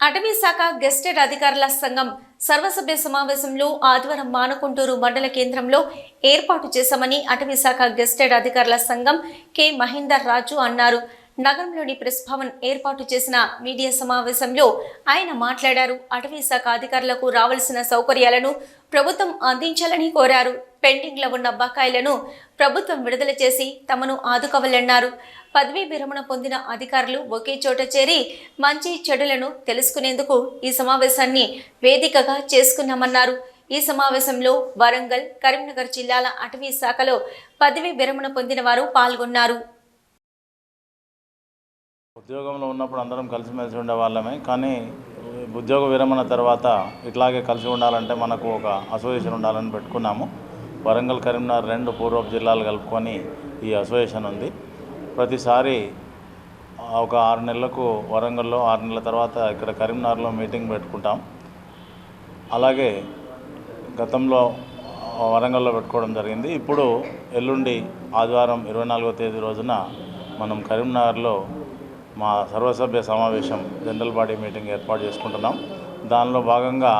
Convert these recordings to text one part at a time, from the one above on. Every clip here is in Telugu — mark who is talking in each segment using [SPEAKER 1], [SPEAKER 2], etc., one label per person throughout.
[SPEAKER 1] అటవీ శాఖ గెస్టెడ్ అధికారుల సంఘం సర్వసభ్య సమావేశంలో ఆదివారం మానకుంటూరు మండల కేంద్రంలో ఏర్పాటు చేశామని అటవీ శాఖ గెస్టెడ్ అధికారుల సంఘం కె మహేందర్ రాజు అన్నారు. నగరంలోని ప్రెస్ భవన్ ఏర్పాటు చేసిన మీడియా సమావేశంలో ఆయన మాట్లాడారు. అటవీ శాఖ అధికారులకు రావాల్సిన సౌకర్యాలను ప్రభుత్వం అందించాలని కోరారు. పెండింగ్లో ఉన్న బకాయిలను ప్రభుత్వం విడుదల చేసి తమను ఆదుకోవాలన్నారు. పదవీ విరమణ పొందిన అధికారులు ఒకే చోట చేరి మంచి చెడులను తెలుసుకునేందుకు ఈ సమావేశాన్ని వేదికగా చేసుకున్నామన్నారు. ఈ సమావేశంలో వరంగల్ కరీంనగర్ జిల్లాల అటవీ శాఖలో పదవీ విరమణ పొందిన వారు పాల్గొన్నారు.
[SPEAKER 2] ఉద్యోగంలో ఉన్నప్పుడు అందరం కలిసిమెలిసి ఉండేవాళ్ళమే కానీ ఉద్యోగ విరమణ తర్వాత ఇట్లాగే కలిసి ఉండాలంటే మనకు ఒక అసోసియేషన్ ఉండాలని పెట్టుకున్నాము. వరంగల్ కరీంనగర్ రెండు పూర్వపు జిల్లాలు కలుపుకొని ఈ అసోసియేషన్ ఉంది. ప్రతిసారి ఒక ఆరు నెలలకు వరంగల్లో ఆరు నెలల తర్వాత ఇక్కడ కరీంనగర్లో మీటింగ్ పెట్టుకుంటాం. అలాగే గతంలో వరంగల్లో పెట్టుకోవడం జరిగింది. ఇప్పుడు ఎల్లుండి ఆదివారం ఇరవై నాలుగో తేదీ రోజున మనం కరీంనగర్లో మా సర్వసభ్య సమావేశం జనరల్ బాడీ మీటింగ్ ఏర్పాటు చేసుకుంటున్నాం. దానిలో భాగంగా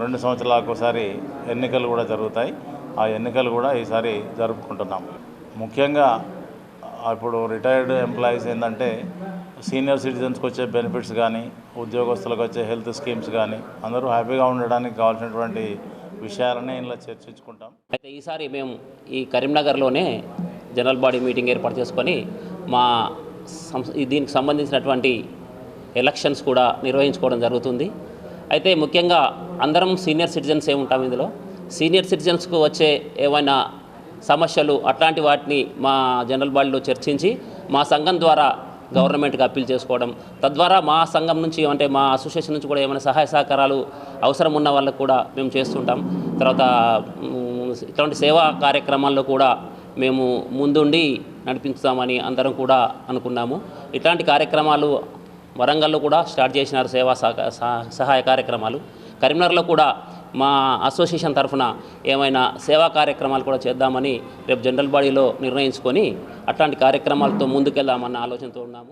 [SPEAKER 2] రెండు సంవత్సరాలకు ఒకసారి ఎన్నికలు కూడా జరుగుతాయి. ఆ ఎన్నికలు కూడా ఈసారి జరుపుకుంటున్నాం ముఖ్యంగా ఇప్పుడు రిటైర్డ్ ఎంప్లాయీస్ ఏంటంటే సీనియర్ సిటిజన్స్కి వచ్చే బెనిఫిట్స్ కానీ ఉద్యోగస్తులకు వచ్చే హెల్త్ స్కీమ్స్ కానీ అందరూ హ్యాపీగా ఉండడానికి కావాల్సినటువంటి విషయాలనే ఇలా చర్చించుకుంటాం.
[SPEAKER 3] అయితే ఈసారి మేము ఈ కరీంనగర్లోనే జనరల్ బాడీ మీటింగ్ ఏర్పాటు చేసుకొని మా సంస్- దీనికి సంబంధించినటువంటి ఎలక్షన్స్ కూడా నిర్వహించుకోవడం జరుగుతుంది. అయితే ముఖ్యంగా అందరం సీనియర్ సిటిజన్స్ ఏ ఉంటాం ఇందులో? సీనియర్ సిటిజన్స్కు వచ్చే ఏమైనా సమస్యలు అట్లాంటి వాటిని మా జనరల్ బాడీలో చర్చించి మా సంఘం ద్వారా గవర్నమెంట్కి అప్పీల్ చేసుకోవడం. తద్వారా మా సంఘం నుంచి అంటే మా అసోసియేషన్ నుంచి కూడా ఏమైనా సహాయ సహకారాలు అవసరం ఉన్న వాళ్ళకు కూడా మేము చేస్తుంటాం. తర్వాత ఇటువంటి ఇట్లాంటి సేవా కార్యక్రమాల్లో కూడా మేము ముందుండి నడిపించుతామని అందరం కూడా అనుకున్నాము. ఇట్లాంటి కార్యక్రమాలు వరంగల్లో కూడా స్టార్ట్ చేసినారు సేవా సహాయ కార్యక్రమాలు. కరీంనగర్లో కూడా మా అసోసియేషన్ తరఫున ఏమైనా సేవా కార్యక్రమాలు కూడా చేద్దామని రేపు జనరల్ బాడీలో నిర్ణయించుకొని అట్లాంటి కార్యక్రమాలతో ముందుకెళ్దామన్న ఆలోచనతో ఉన్నాము.